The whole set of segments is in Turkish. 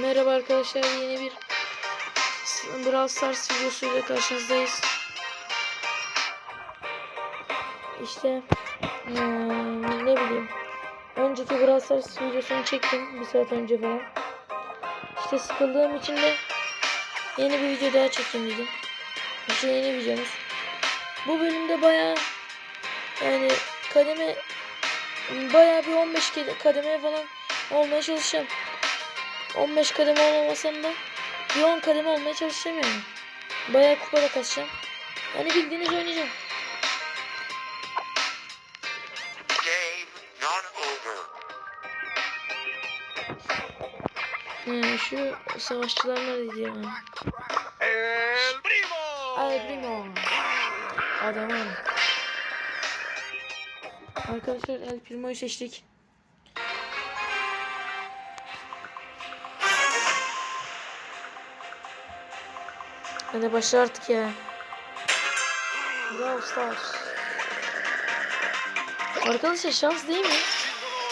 Merhaba arkadaşlar yeni bir Brawl Stars videosuyla karşınızdayız. İşte eee, ne bileyim önceki Brawl Stars videosunu çektim bir saat önce falan. İşte sıkıldığım için de yeni bir video daha çekeyim dedim. İşte yeni videomuz. Bu bölümde bayağı yani kademe bayağı bir 15 kade- kademe falan olmaya çalışacağım. 15 kademe olamasam da bir 10 kademe olmaya çalışacağım yani. Bayağı kupa da kasacağım. Yani bildiğiniz oynayacağım. Game not over. He, şu savaşçılar neredeydi ya? El primo. Al Primo. Adamım. Arkadaşlar El Primo'yu seçtik. Hadi başla artık ya. Brawl Stars. Arkadaşlar şans değil mi?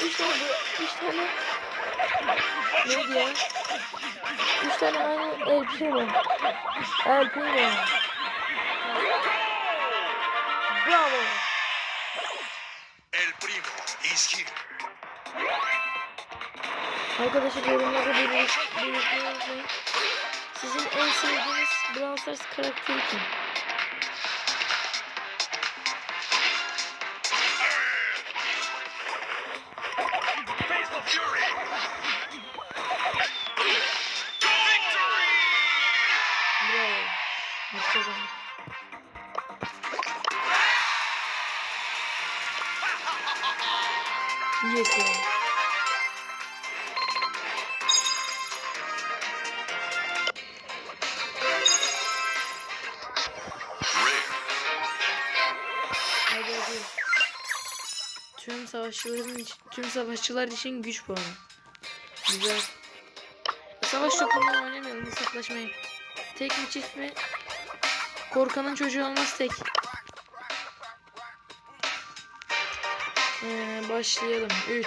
3 tane, 3 tane neydi ya? 3 tane aynı El Primo. El Primo. Bravo. El primo is here. Arkadaşlar yorumlarda belirt- belirtmeyi unutmayın. This is sevdiğiniz Brawl Stars karakteri kim? Bravo. Yes, yeah. Savaşçıların tüm savaşçılar için güç puanı. Güzel. Savaş topundan oynamayalım hesaplaşmayı. Tek mi çift mi? Korkanın çocuğu olmaz tek. Ee, başlayalım. 3.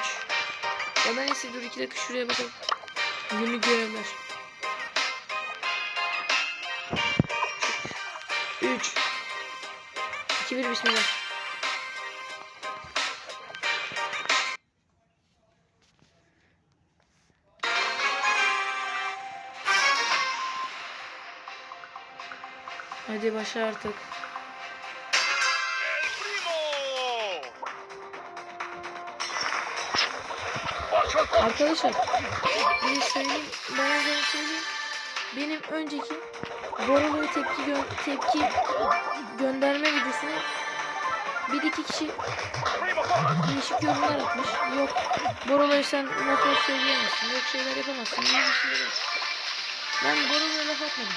Ya da neyse dur 2 dakika şuraya bakalım. Günlük görevler. 3 2 1 bismillah. Hadi başla artık. Arkadaşlar bir söyleyeyim bana göre söyleyeyim. Benim önceki Borolo'ya tepki gö tepki gönderme videosunu bir iki kişi değişik yorumlar atmış. Yok Borolo'ya sen laf söyleyemezsin. Yok şeyler yapamazsın. Yap. Ben Borolo'ya laf atmadım.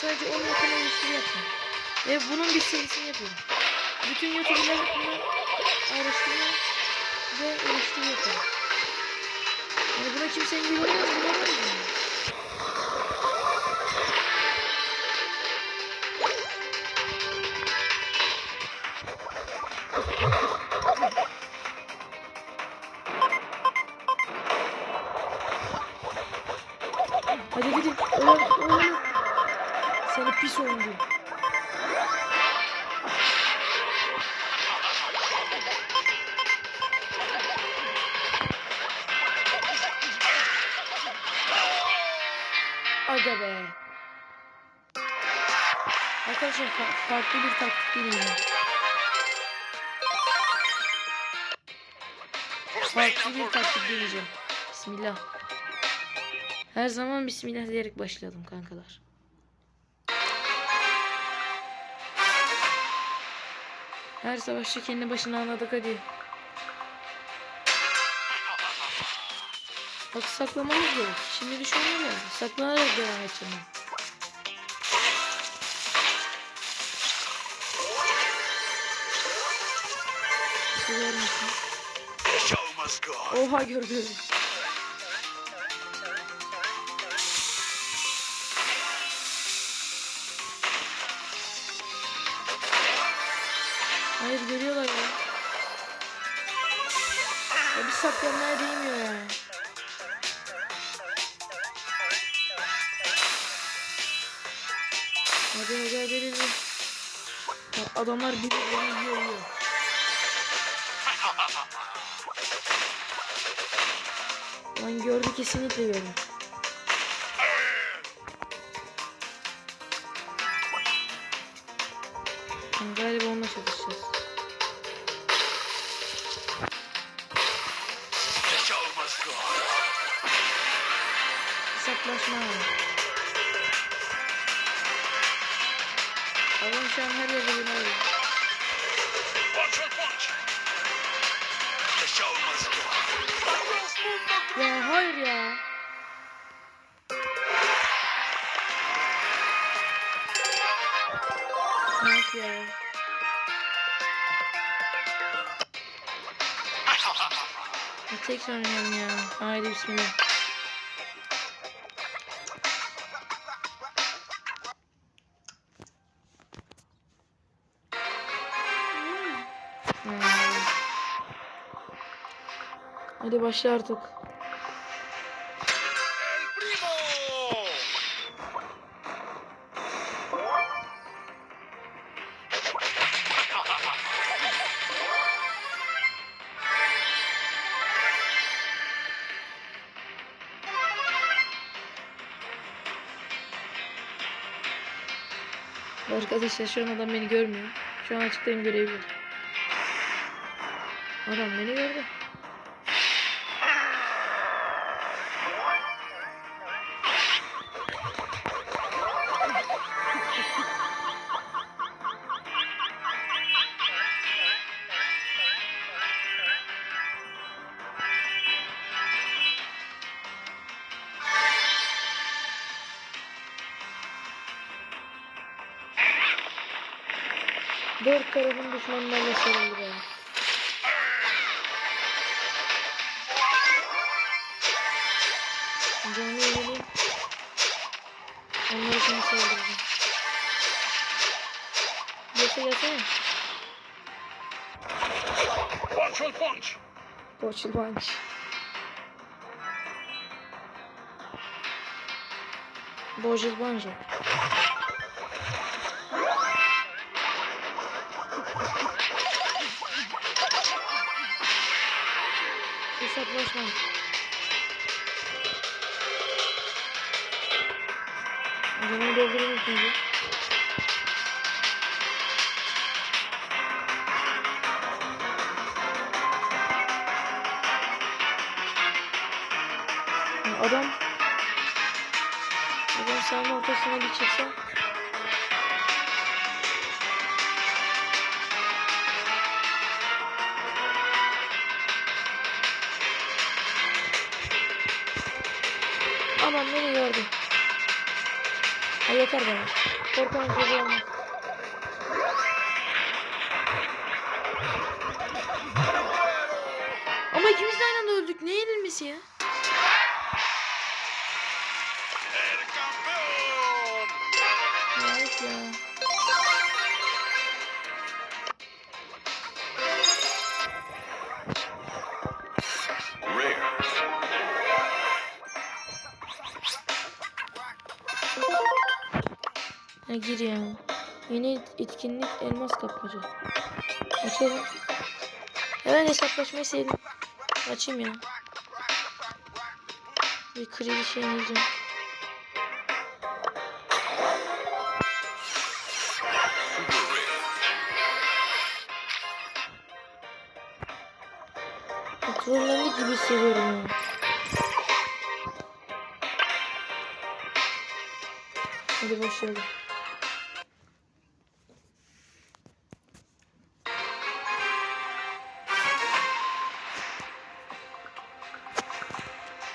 Sadece onun yakın eleştiri yaptım. Ve bunun bir serisini yapıyorum. Bütün YouTuber'lar hakkında araştırma ve eleştiri yapıyorum. Yani buna kimse engel olamaz. Bunu yani. Hadi gidin. Pis oyuncu. Aga be. Arkadaşlar fa- farklı bir taktik deneyeceğim. Farklı bir taktik deneyeceğim. Bismillah. Her zaman bismillah diyerek başlayalım kankalar. Her savaşçı kendi başına anladık hadi. Bak saklamamız gerek. Şimdi düşünüyorum ya. Saklanarak devam edeceğim ben. Sever mükemmel değil mi? Hadi hadi hadi hadi. Adamlar birbirlerini yiyor yiyor. Lan gördü kesinlikle gördü. Galiba onunla çalışacağız. Hayır ya. Nasıl ya? Tekrar oynayalım ya. Haydi bismillah. Hmm. Hadi başla artık. Arkadaşlar şu adam beni görmüyor. Şu an açıklayayım görebilir. Adam beni gördü. Dört tarafın düşmanlarla sarıldı be. Canlı yenileyim. Onları şimdi saldıracağım. Yasa yasana. Watch your punch. Koçul Bank. Banjo. Hesaplaşma. Canımı doldurayım ikinci. Adam Adam sahanın ortasına bir çıksa Aman beni gördü. Ay yeter bana. Korkan çocuğu olmaz. Ama ikimiz de aynı anda öldük. Ne yenilmesi ya? Ha gir ya. Yeni etkinlik elmas kapmaca. Açalım. Hemen hesaplaşmayı sevdim. Açayım ya. Bir kredi şey yiyeceğim. Trollendi gibi hissediyorum ya. Hadi başlayalım.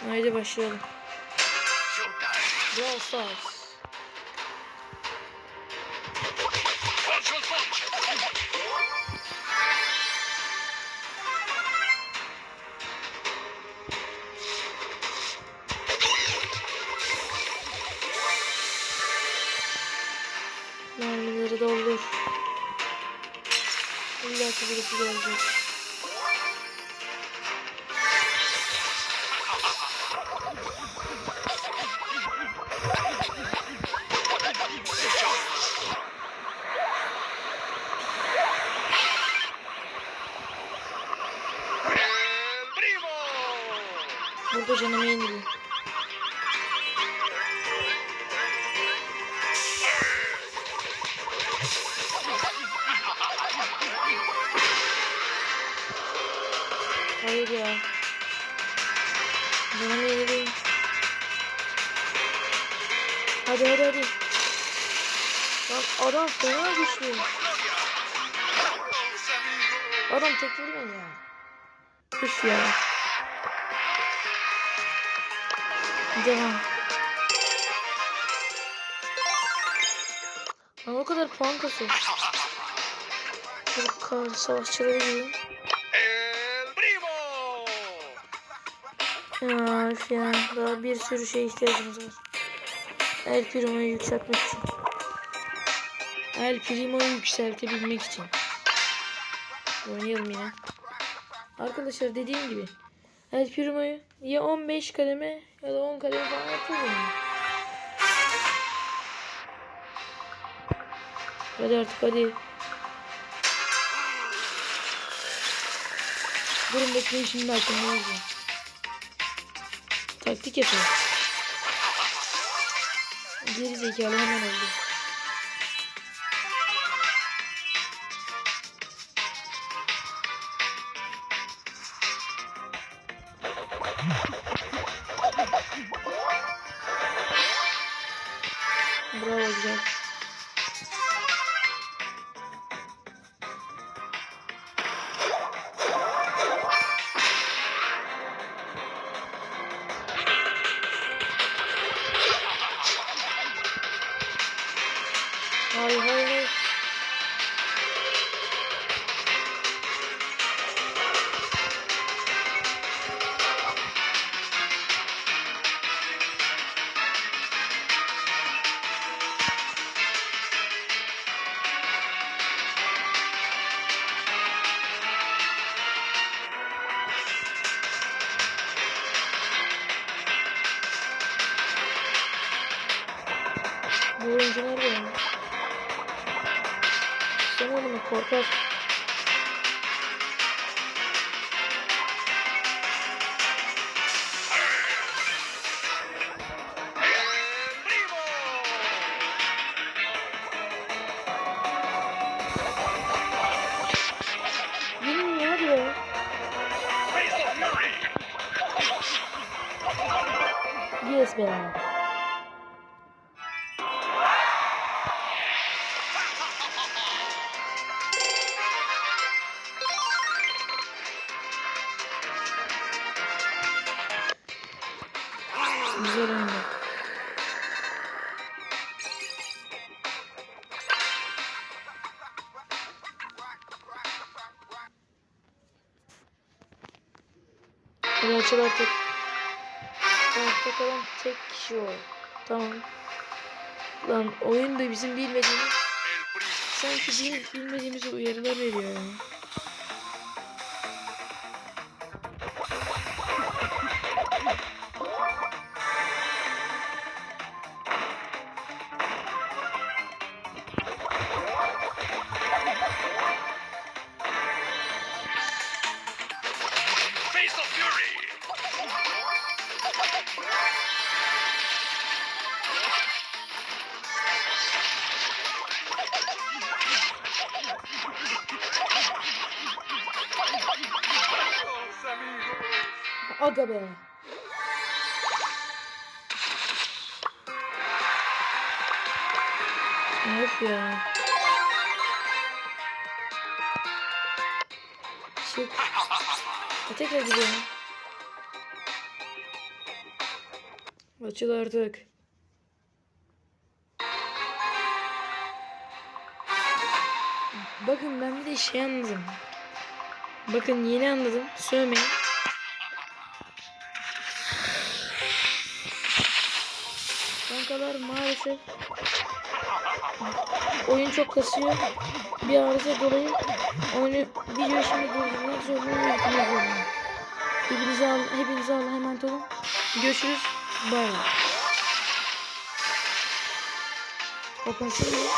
Haydi başlayalım. Brawl Stars. Mermileri doldur. İlla ki birisi gelecek. Hayır ya. Canımı yeniliyor. Hadi hadi hadi. Bak adam fena güçlü. Adam tekledi beni ya. Üf ya. Devam. Lan o kadar puan kasıyor. Savaşçıları gireyim. Ya ya. Daha bir sürü şey ihtiyacımız var. El Primo'yu yükseltmek için. El Primo'yu yükseltebilmek için. Oynayalım yine. Arkadaşlar dediğim gibi. El Primo'yu ya 15 kademe ya da 10 kademe falan yani. Hadi artık hadi. Durun bekleyin şimdi açın. Taktik yapıyor. Geri zekalı hemen öldü. Bravo güzel. Yes be. Güzel oyundu. Hadi açıl artık. Hayatta kalan tek kişi o. Tamam. Lan oyun da bizim bilmediğimiz sanki bil, bilmediğimiz uyarılar veriyor ya. Face Aga be. Of ya. Çık. Tekrar gidiyorum. Açıl artık. Bakın ben bir de şey anladım. Bakın yeni anladım. Sövmeyin. Kankalar maalesef oyun çok kasıyor. Bir arıza dolayı oyunu video şimdi durdurmak zorundayım. Hepinize, al, hepinize Allah'a emanet olun. Görüşürüz. Bay bay.